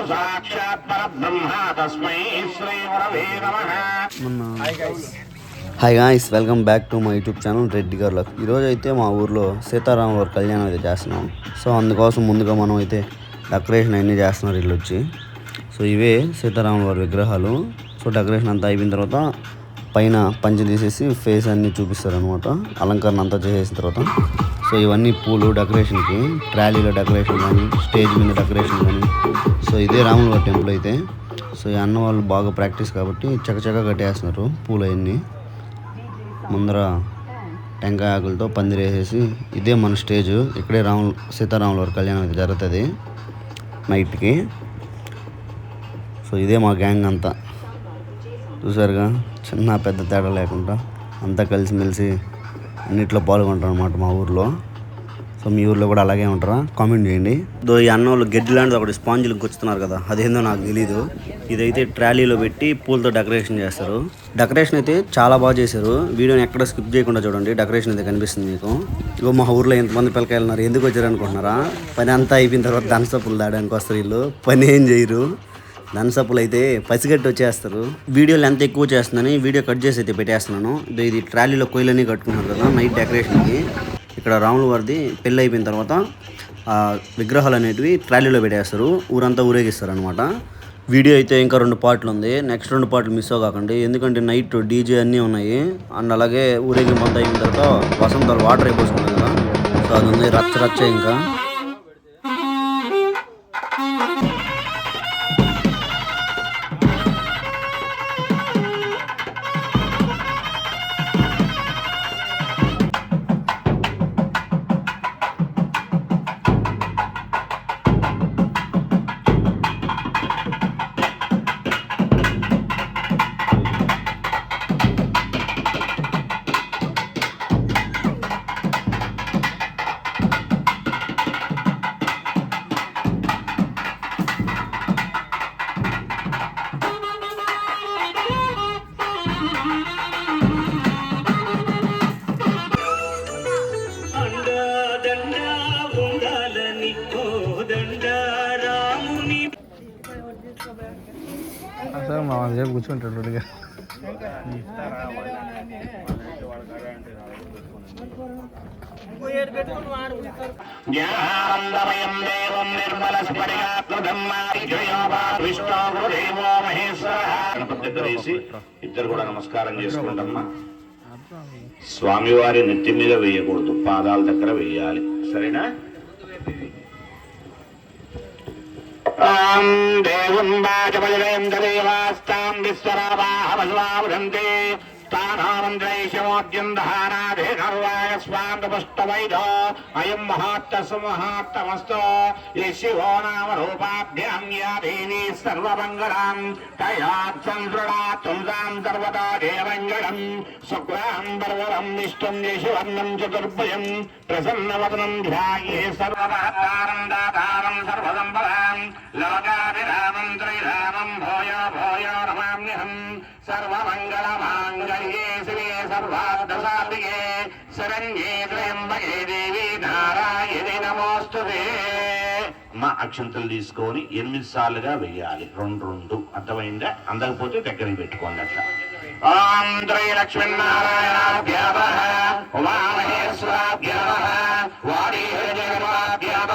తత్తు సాక్షాత్ పరబ్రహ్మ తస్మై శ్రీ గురవే నమః hi guys welcome back to my YouTube channel Reddy garu ఈరోజు అయితే మా ఊర్లో సీతారామ వారి కళ్యాణం అయితే చేస్తున్నాం. సో అందుకోసం ముందుగా మనం అయితే డెకరేషన్ అన్నీ చేస్తున్నారు వీళ్ళు వచ్చి. సో ఇవే సీతారాముల వారి విగ్రహాలు. సో డెకరేషన్ అంతా అయిపోయిన తర్వాత పైన పంచి తీసేసి ఫేస్ అన్నీ చూపిస్తారు అనమాట అలంకరణ అంతా చేసేసిన తర్వాత. సో ఇవన్నీ పూలు డెకరేషన్కి ట్రాలీలో డెకరేషన్ కానీ స్టేజ్ మీద డెకరేషన్ కానీ. సో ఇదే రాముల టెంపుల్ అయితే. సో ఈ అన్న వాళ్ళు బాగా ప్రాక్టీస్ కాబట్టి చకచక కట్టేస్తున్నారు పూలు అవన్నీ. ముందర టెంకాయ ఆకులతో పందిరేసేసి ఇదే మన స్టేజ్. ఇక్కడే రాములు సీతారాముల వారి కళ్యాణం అయితే జరుగుతుంది నైట్కి. సో ఇదే మా గ్యాంగ్ అంతా. చూసారుగా చిన్న పెద్ద తేడా లేకుండా అంతా కలిసిమెలిసి అన్నిట్లో పాల్గొంటారు అనమాట మా ఊర్లో. సో మీ ఊర్లో కూడా అలాగే ఉంటారా? కామెంట్ చేయండి. దో ఈ అన్న వాళ్ళు గడ్డి లాంటిది ఒకటి స్పాంజిల్ గుచ్చుతున్నారు కదా అదేందో నాకు తెలీదు. ఇదైతే ట్రాలీలో పెట్టి పూలతో డెకరేషన్ చేస్తారు. డెకరేషన్ అయితే చాలా బాగా చేశారు. వీడియోని ఎక్కడ స్కిప్ చేయకుండా చూడండి డెకరేషన్ అయితే కనిపిస్తుంది మీకు. ఇగో మా ఊర్లో ఎంతమంది పిల్లకాయలు ఉన్నారు ఎందుకు వచ్చారు అనుకుంటున్నారా పని అంతా అయిపోయిన తర్వాత దంసపులు దాడానికి వస్తారు వీళ్ళు. పని ఏం చేయరు. దంసపులు అయితే పసిగట్టి వచ్చేస్తారు. వీడియోలు ఎంత ఎక్కువ చేస్తున్నాను వీడియో కట్ చేసి అయితే పెట్టేస్తున్నాను. ఇది ట్రాలీలో కొయ్యలన్నీ కట్టుకున్నారు కదా నైట్ డెకరేషన్కి. ఇక్కడ రాముల వారిది పెళ్ళి అయిపోయిన తర్వాత ఆ విగ్రహాలు అనేటివి ట్రాలీలో పెట్టేస్తారు. ఊరంతా ఊరేగిస్తారు అనమాట వీడియో అయితే ఇంకా రెండు పాటలు ఉంది. నెక్స్ట్ రెండు పాటలు మిస్ అవ్వకండి. ఎందుకంటే నైట్ డీజే అన్నీ ఉన్నాయి. అండ్ అలాగే ఊరేగింపు అంతా అయిన తర్వాత వసంతాలు వాటర్ అయిపోతుంది కదా. సో అది ఉంది రచ్చ రచ్చ ఇంకా. జ్ఞానందమయం దేవం నిర్మల విష్ణు గురుదేవో మహేశ్వర గణపతి ఇద్దరు కూడా నమస్కారం చేసుకుంటమ్మా. స్వామివారి నెత్తి మీద వేయకూడదు పాదాల దగ్గర వేయాలి. సరేనా? ఆం దేవం వాచమజలేంద్రదేవాస్తాం విశ్వరావాహవల్లావృంతే స్థానామంత్రైశమోద్యందహారాధే కర్వాయ స్వాంగపుష్టవైదో అయం మహాత్తసు మహాత్తమస్తో యశివో నామ రూపాభ్యాం యా దేవీ సర్వమంగళాం తయాత్ సందృఢా తుల్సాం సర్వదా దేవంగళం శుక్రాం పర్వరం నిష్టం యశివర్ణం చతుర్భయం ప్రసన్నవదనం ధ్యాయే సర్వమహత్తారం దాతారం సర్వసంపదాం లోకాభిరామం త్రైరామం భూయో మా అక్షంతలు తీసుకొని ఎనిమిది సార్లుగా వేయాలి రెండు రెండు. అర్థమైందా? అందకపోతే దగ్గరికి పెట్టుకోండి అట్లా. ఓం త్రైలక్ష్మీనారాయణాభ్యామ ఉమామహేశ్వరాభ్యామ వాడీహృజన్మాభ్యామ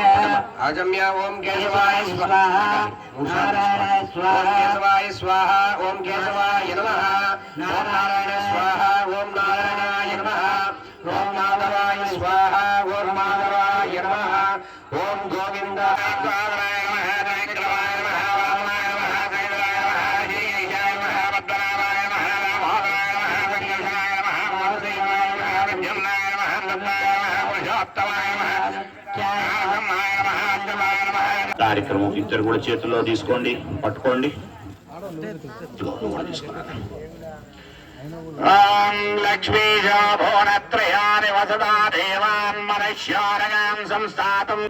आजम्य ओम केशवाय स्वाहा नारायण स्वाहा केशवाय स्वाहा ओम केशवाय नमः ओम नारायण स्वाहा ओम नारायणाय नमः ओम माधवाय स्वाहा ओम माधवाय नमः ओम गोविन्दाय కార్యక్రమం ఇద్దరు కూడా చేతుల్లో తీసుకోండి పట్టుకోండి. ఇదిగో, వసదా దేవాన్ మనశ్యారగాం సంస్థాతం.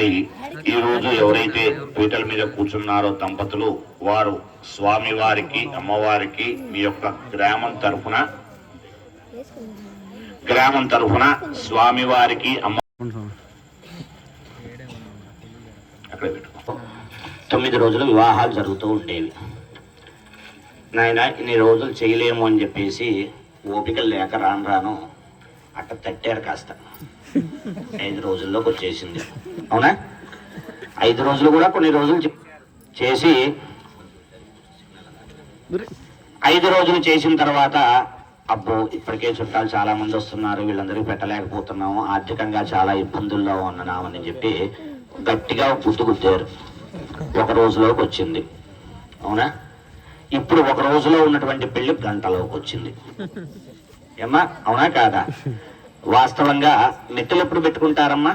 మరి ఈ రోజు ఎవరైతే పీటల మీద కూర్చున్నారో దంపతులు వారు స్వామి వారికి అమ్మవారికి మీ యొక్క గ్రామం తరఫున గ్రామం తరఫున స్వామి వారికి అమ్మ తొమ్మిది రోజులు వివాహాలు జరుగుతూ ఉండేవి. నాయన ఇన్ని రోజులు చేయలేము అని చెప్పేసి ఓపిక లేక రాను రాను అట్ట తట్టారు కాస్త. ఐదు రోజుల్లోకి వచ్చేసింది. అవునా? ఐదు రోజులు కూడా కొన్ని రోజులు చేసి ఐదు రోజులు చేసిన తర్వాత అబ్బో ఇప్పటికే చుట్టాలు చాలా మంది వస్తున్నారు వీళ్ళందరికీ పెట్టలేకపోతున్నాము ఆర్థికంగా చాలా ఇబ్బందుల్లో ఉన్నామని చెప్పి గట్టిగా పుట్టు గుద్దారు. ఒక రోజులోకి వచ్చింది. అవునా? ఇప్పుడు ఒక రోజులో ఉన్నటువంటి పెళ్ళి గంటలోకి వచ్చింది. ఏమ్మా అవునా కాదా? వాస్తవంగా మెట్టెలు ఎప్పుడు పెట్టుకుంటారమ్మా?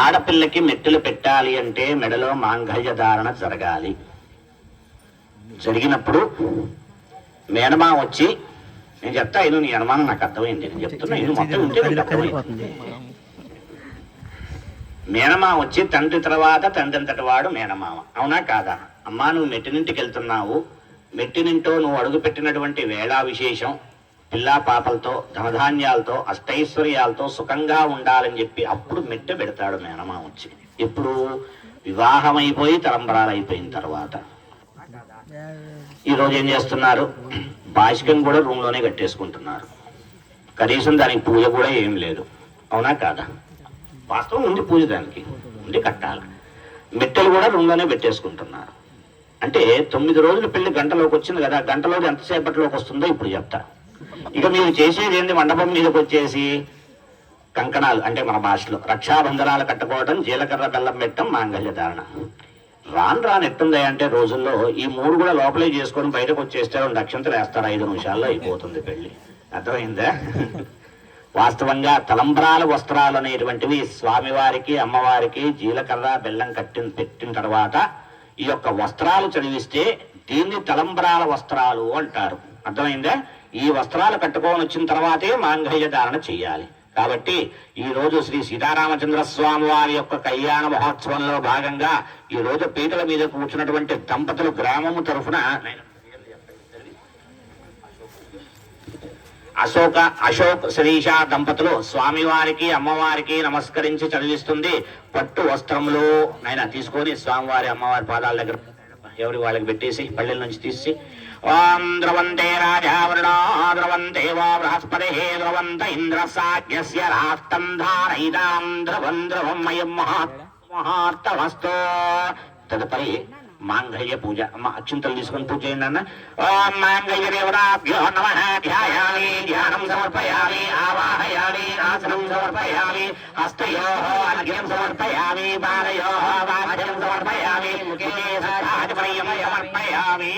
ఆడపిల్లకి మెట్టెలు పెట్టాలి అంటే మెడలో మాంగళ్య ధారణ జరగాలి. జరిగినప్పుడు మేనమా వచ్చి నేను చెప్తా ఇది నీ అనుమానం నాకు అర్థమైంది నేను చెప్తున్నా ఇది మొత్తం ఉంటే నీకు అర్థమైంది. మేనమా వచ్చి తండ్రి తర్వాత తండ్రి అంతటి వాడు మేనమామ అవునా కాదా? అమ్మా నువ్వు మెట్టినింటికి వెళ్తున్నావు మెట్టినింటో నువ్వు అడుగుపెట్టినటువంటి వేళా విశేషం పిల్లా పాపలతో ధనధాన్యాలతో అష్టైశ్వర్యాలతో సుఖంగా ఉండాలని చెప్పి అప్పుడు మెట్టె పెడతాడు మేనమా వచ్చి ఇప్పుడు వివాహం అయిపోయి తలంబరాలు అయిపోయిన తర్వాత. ఈ రోజు ఏం చేస్తున్నారు? బాసికం కూడా రూమ్లోనే కట్టేసుకుంటున్నారు. కనీసం దానికి పూజ కూడా ఏం లేదు. అవునా కాదా? వాస్తవం ఉంది పూజ దానికి ఉంది కట్టాలి. మెట్టెలు కూడా రూమ్లోనే పెట్టేసుకుంటున్నారు. అంటే తొమ్మిది రోజులు పెళ్ళి గంటలోకి వచ్చింది కదా గంటలోకి ఎంతసేపట్లోకి వస్తుందో ఇప్పుడు చెప్తా. ఇక మీరు చేసేది ఏంటి? మండపం మీదకి వచ్చేసి కంకణాలు అంటే మన భాషలో రక్షాబంధనాలు కట్టుకోవడం జీలకర్ర బెల్లం పెట్టడం మాంగళ్య ధారణ. రాను రాను ఎట్టుందా అంటే రోజుల్లో ఈ మూడు కూడా లోపలే చేసుకొని బయటకు వచ్చేస్తే రెండు అక్షంతలు వేస్తారు ఐదు నిమిషాల్లో అయిపోతుంది పెళ్ళి. అర్థమైందా? వాస్తవంగా తలంబ్రాల వస్త్రాలు అనేటువంటివి స్వామివారికి అమ్మవారికి జీలకర్ర బెల్లం కట్టిన పెట్టిన తర్వాత ఈ యొక్క వస్త్రాలు చదివిస్తే దీన్ని తలంబ్రాల వస్త్రాలు అంటారు. అర్థమైందా? ఈ వస్త్రాలు కట్టుకొని వచ్చిన తర్వాతే మాంగళ్య ధారణ చెయ్యాలి. కాబట్టి ఈ రోజు శ్రీ సీతారామచంద్ర స్వామి వారి యొక్క కళ్యాణ మహోత్సవంలో భాగంగా ఈ రోజు పీటల మీద కూర్చున్నటువంటి దంపతులు గ్రామము తరఫున అశోక అశోక్ శిరీష దంపతులు స్వామివారికి అమ్మవారికి నమస్కరించి చదివిస్తుంది. పట్టు వస్త్రములు. ఆయన తీసుకొని స్వామివారి అమ్మవారి పాదాల దగ్గర ఎవరి వాళ్ళకి పెట్టేసి పల్లెల నుంచి తీసి. ఓం ద్రవంతే రాజావరుణో ద్రవంతే వా బృహస్పతి ద్రవంత ఇంద్ర సాగ్యస్య రాష్ట్రం ధారయిదాం ద్రవం ద్రవం మయం మహా మహార్తమస్తో తదుపరి మాంగళ్య పూజ అమ్మ అక్షింతలు తీసుకొని పూజ చేయండి అన్న ఓం మాంగళ్య దేవతాభ్యో నమ ధ్యాయామి ధ్యానం సమర్పయామి ఆవాహయామి ఆసనం సమర్పయామి హస్తయో అర్ఘ్యం సమర్పయామి బాలయో వాద్యం సమర్పయామి ముఖే సహాజమయం సమర్పయామి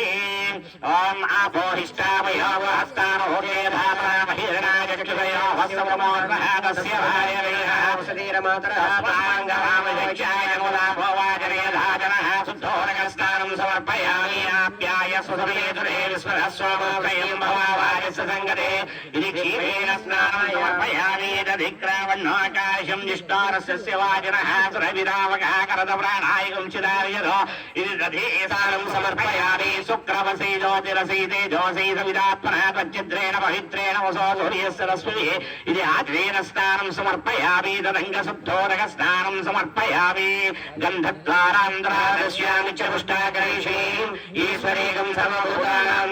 ఓం ఆపోహిష్టామయో హస్తానో మహిరణాయ చక్షుషయో సంగతే. ఇది క్షీరేణ స్నానం సమర్పయామి దధిక్రావణోకాశం జిష్టారస్య వాజినః సురవిరావకः కరద ప్రాణాయకం చిదార్యదో ఇది దధీసారం సమర్పయామి శుక్రవసీ జ్యోతిరసీ తేజోసీ సవిదాత్మనः తచ్చిద్రేణ పవిత్రేణ వసో సూర్యస్య రశ్మి. ఇది ఆద్రేణ స్నానం సమర్పయామి తదంగశుద్ధోదక స్నానం సమర్పయామి. గంధద్వారాంధ్రాదశ్యామి చ పుష్టాకరైషీం ఈశ్వరేకం సర్వభూతానాం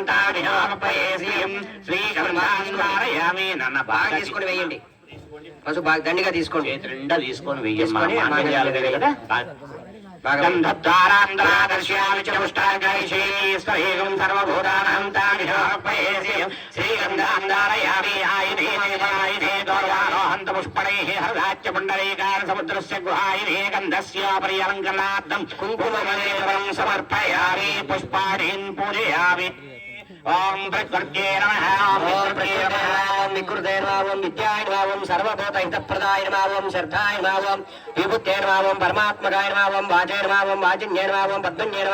తామిహాపయేసీం శ్రీగంధాం స్మారయామి నన్న బాగా తీసుకొని వేయండి. పసుపు బాగా దండిగా తీసుకోండి. నిండా తీసుకొని మాంగళ్యాలు కదా కదా? బాగా గంధద్వారాంధ్రాదర్శ్యామి చ పుష్టాకరైషీం సర్వభూతానాం ఆయుధే ఆయుధే పుండరీకార సముద్రస్య సమర్పయామి పుష్పాణీన్ పూజయామి. ఓం ప్రకృత్యే నమః. ఓం ప్రకృత్యే నమః. ఓం వికృతే నమావం విద్యాయ నమావం సర్వభూత హితప్రదాయ నమావం శ్రద్ధాయ పరమాత్మకాయ వాచయ పద్మన్యే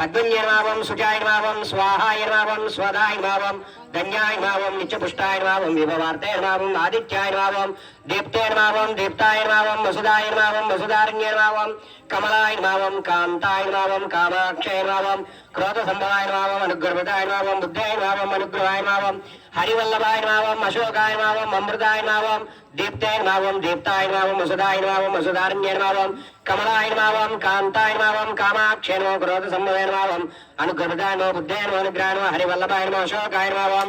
పద్మన్యే సుజాయ స్వాహాయ స్వదాయ నమావం ధన్యాయ భావం నిత్యపుష్టాయ భావం విభవార్తే భావం ఆదిత్యాయ భావం దీప్తేన భావం దీప్తాయ భావం వసుదాయ భావం వసుదారణ్యే భావం కమలాయ భావం కాంతాయ భావం కామాక్షయ భావం క్రోధ సంభవాయ భావం అనుగ్రహదాయ భావం బుద్ధాయ భావం అనుగ్రహాయ భావం హరివల్లభాయ నమావం అశోకాయ నమావం అమృతాయ నమావం దీప్తాయ నమావం దీప్తాయ నమావం వసుదాయ నమావం వసుదారణ్య నమావం కమలాయ నమావం కాంతాయ నమావం కామాక్షయ నమో క్రోధ సంభవాయ నమావం అనుగ్రహదాయ నమో బుద్ధాయ నమో అనుగ్రహాయ హరివల్లభాయ నమో అశోకాయ నమావం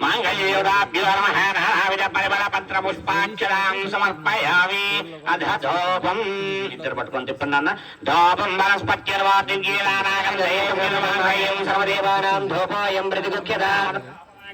భువనేశ్వర్యే సమర్పయామి. అధ ధూపం ఇద్దరు పట్టుకొని తిప్పండి అన్న ధూపం వనస్పత్యర్వాతి గీలానాగంధేయం సర్వదేవానాం ధూపాయం ప్రతిగుఖ్యత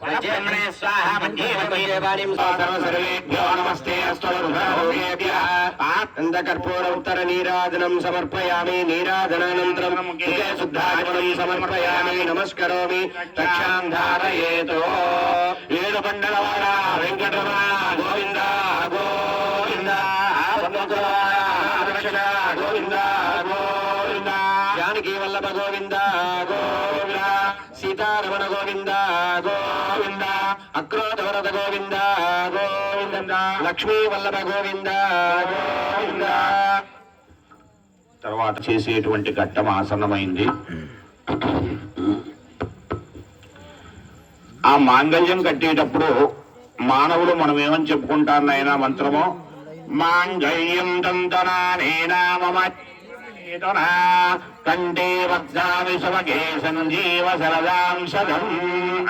బ్రహ్మణే నీరాజనం సమర్పయామి నీరాజనానంతరం శుద్ధాచమనం సమర్పయామి నమస్కరోమి రక్షాం ధారయేతో. ఏడు పండలవాడ వెంకటరమణ గోవింద పద్మకులవాడ రక్షణ గోవింద గోవింద జానకి వల్లభ గోవింద గోవింద సీతారమణ గోవింద గోవింద అక్రోధ వరద గోవింద గోవింద లక్ష్మీ వల్లభ గోవింద. గోవింద తర్వాత చేసేటువంటి ఘట్టం ఆసన్నమైంది. ఆ మాంగళ్యం కట్టేటప్పుడు మానవులు మనం ఏమని చెప్పుకుంటారు నాయన మంత్రము? మాంగళ్యం దంతనానేనా మమ చేతునా కంటే వద్దామి సమగే సంజీవ సరదాం సదం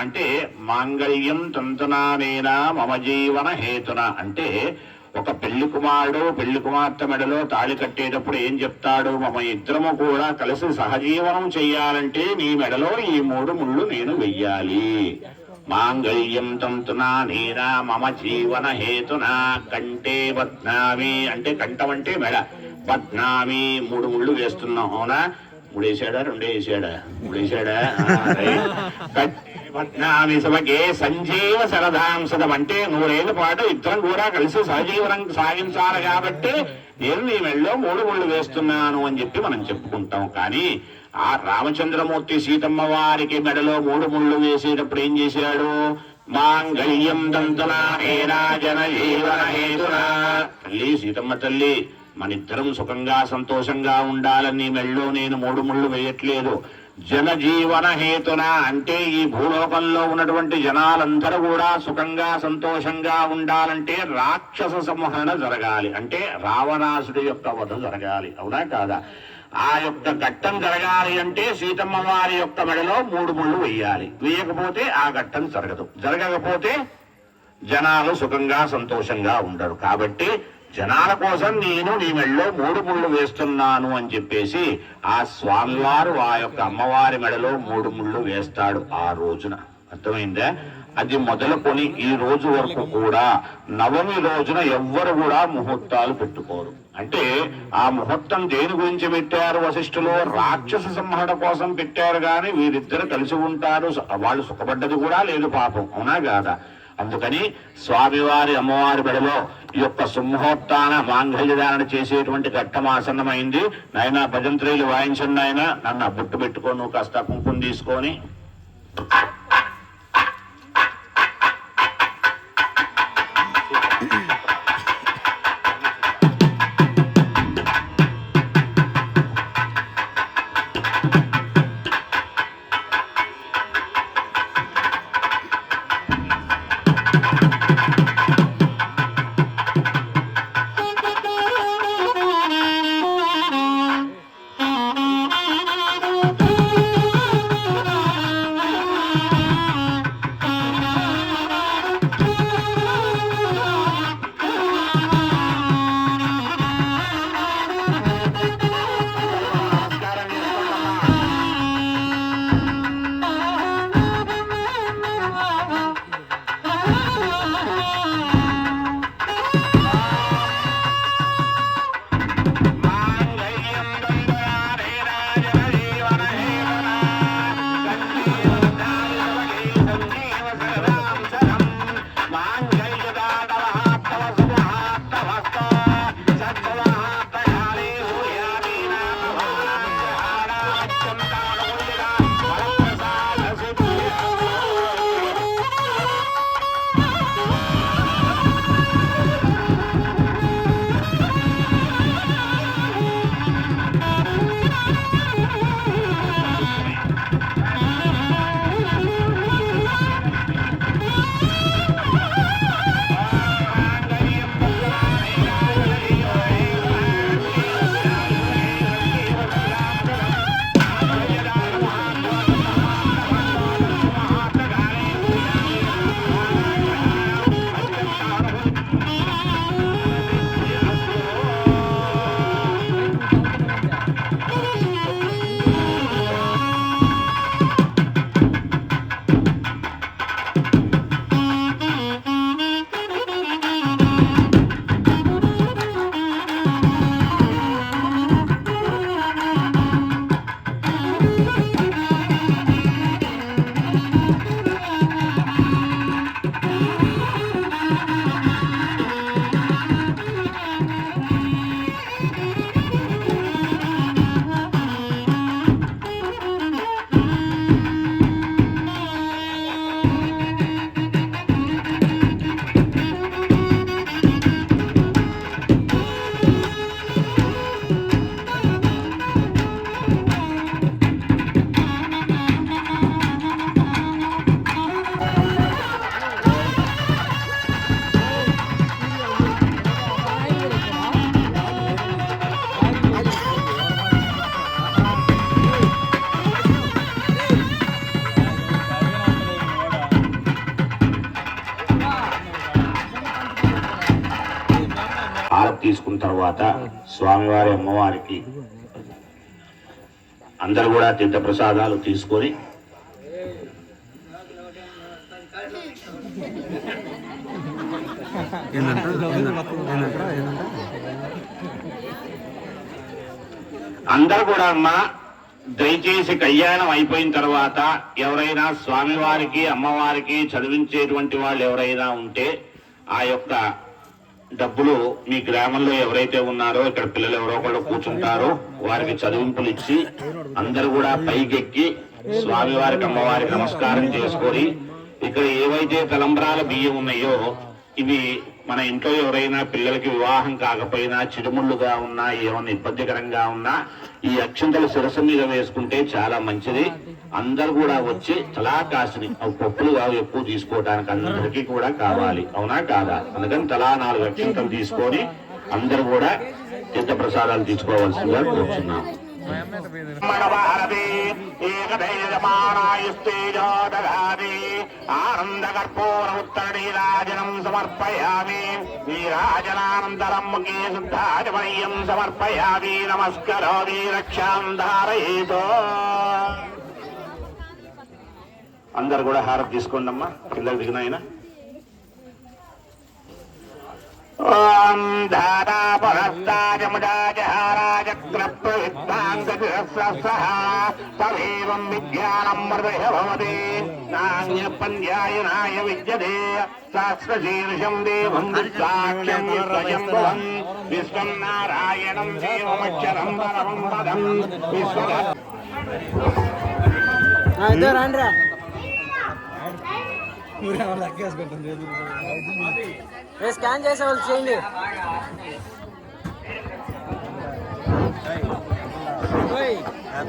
అంటే మాంగళ్యం తంతునానేనా మమ జీవన హేతున. అంటే ఒక పెళ్ళి కుమారుడు పెళ్ళి కుమార్తె మెడలో తాళి కట్టేటప్పుడు ఏం చెప్తాడు? మమ ఇద్దరము కూడా కలిసి సహజీవనం చెయ్యాలంటే నీ మెడలో ఈ మూడు ముళ్ళు నేను వెయ్యాలి. మాంగళ్యం తంతునా నేనా మమ జీవన హేతునా. కంటే బద్నామి అంటే కంఠం అంటే మెడ. బద్నామి మూడు ముళ్ళు వేస్తున్నాం అవునా? మూడు వేసాడా రెండు వేసాడా మూడు వేసాడా పద్నామి సభకే సంజీవ శరదాంశదం అంటే నూరేళ్ళ పాటు ఇద్దరం కూడా కలిసి సహజీవనం సాగించాలి కాబట్టి నేను నీ మెళ్ళలో మూడు ముళ్ళు వేస్తున్నాను అని చెప్పి మనం చెప్పుకుంటాం. కానీ ఆ రామచంద్రమూర్తి సీతమ్మ వారికి మెడలో మూడు ముళ్ళు వేసేటప్పుడు ఏం చేశాడు? మాంగళ్యం దంతునా రాజన జీవన హేతునా. తల్లి సీతమ్మ తల్లి మనిద్దరం సుఖంగా సంతోషంగా ఉండాలని మెళ్ళో నేను మూడు ముళ్ళు వేయట్లేదు. జనజీవన హేతున అంటే ఈ భూలోకంలో ఉన్నటువంటి జనాలందరూ కూడా సుఖంగా సంతోషంగా ఉండాలంటే రాక్షస సంహరణ జరగాలి. అంటే రావణాసుడి యొక్క వధ జరగాలి. అవునా కాదా? ఆ యొక్క ఘట్టం జరగాలి అంటే సీతమ్మ వారి యొక్క మెడలో మూడు ముళ్ళు వేయాలి. వేయకపోతే ఆ ఘట్టం జరగదు. జరగకపోతే జనాలు సుఖంగా సంతోషంగా ఉండరు. కాబట్టి జనాల కోసం నేను నీ మెడలో మూడు ముళ్ళు వేస్తున్నాను అని చెప్పేసి ఆ స్వామివారు ఆ యొక్క అమ్మవారి మెడలో మూడు ముళ్ళు వేస్తాడు ఆ రోజున. అర్థమైందా? అది మొదలుకొని ఈ రోజు వరకు కూడా నవమి రోజున ఎవ్వరు కూడా ముహూర్తాలు పెట్టుకోరు. అంటే ఆ ముహూర్తం దేని గురించి పెట్టారు వశిష్ఠులు? రాక్షస సంహరణ కోసం పెట్టారు కానీ వీరిద్దరు కలిసి ఉంటారు. వాళ్ళు సుఖపడ్డది కూడా లేదు పాపం. అవునా కాదా? అందుకని స్వామివారి అమ్మవారి బడిలో యొక్క సుముహూర్తాన మాంగళ్యదారణ చేసేటువంటి ఘట్టం ఆసన్నమైంది నాయన భజంత్రీలు వాయించండి నాయన. నన్ను బుట్టు పెట్టుకొని నువ్వు కాస్త కుంకుమ తీసుకొని స్వామివారి అమ్మవారికి అందరూ కూడా తీర్థ ప్రసాదాలు తీసుకొని అందరూ కూడా అమ్మా దయచేసి కళ్యాణం అయిపోయిన తర్వాత ఎవరైనా స్వామివారికి అమ్మవారికి చదివించేటువంటి వాళ్ళు ఎవరైనా ఉంటే ఆ యొక్క డబ్బులు మీ గ్రామంలో ఎవరైతే ఉన్నారో ఇక్కడ పిల్లలు ఎవరో ఒకళ్ళు కూర్చుంటారో వారికి చదివింపులు ఇచ్చి అందరూ కూడా పైకెక్కి స్వామివారికి అమ్మవారికి నమస్కారం చేసుకొని ఇక్కడ ఏవైతే తలంబ్రాల బియ్యం ఉన్నాయో ఇవి మన ఇంట్లో ఎవరైనా పిల్లలకి వివాహం కాకపోయినా చిరుముళ్ళుగా ఉన్నా ఏమైనా ఇబ్బందికరంగా ఉన్నా ఈ అక్షంతలు శిరస్సు మీద వేసుకుంటే చాలా మంచిది. అందరు కూడా వచ్చి తలా అవి పప్పులు ఎక్కువ తీసుకోవడానికి అందరికీ కూడా కావాలి. అవునా కాదా? అందుకని తలా నాలుగు అక్షంతలు తీసుకొని అందరు కూడా తీర్థ ప్రసాదాలు తీసుకోవాల్సిందిగా కోరుచున్నాం. మనవారది ఏకదైజమానాయుస్తేజోదగాది సమర్పయామి. నీరాజనానంతరం ముఖే శుద్ధాజమయ్యం సమర్పయామి. నమస్కరోమి రక్షాం ధారయేతో అందరు కూడా హారతి తీసుకోండి అమ్మా పిల్లలు దిగినాయన ఓం దాదా పురస్తాజముదాజహారాజక్రప్రవిత్తాంగశిరస్సహ మృదయ భవతి నాణ్యపన్యాయనాయ విద్యతే. శాస్త్రశీర్షం దేవం విశ్వం నారాయణం దేవమక్షరం పరమం పదం. విశ్వ స్కాన్ చేసే వాళ్ళు చేయండి.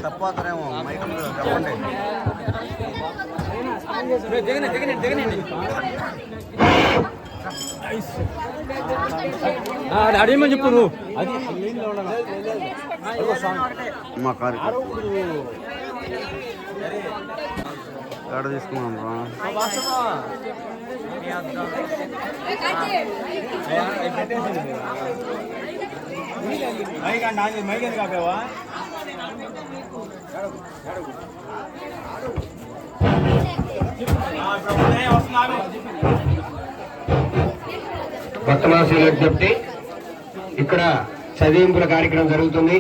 తప్పతారేమో మైక్ చెప్పండి. దిగనండి దిగనండి దిగనండి అడిగమని చెప్పు నువ్వు? అది మా కారు ఎక్కడ తీసుకున్నాం రా మైక్ చెప్తే ఇక్కడ చదివింపుల కార్యక్రమం జరుగుతుంది.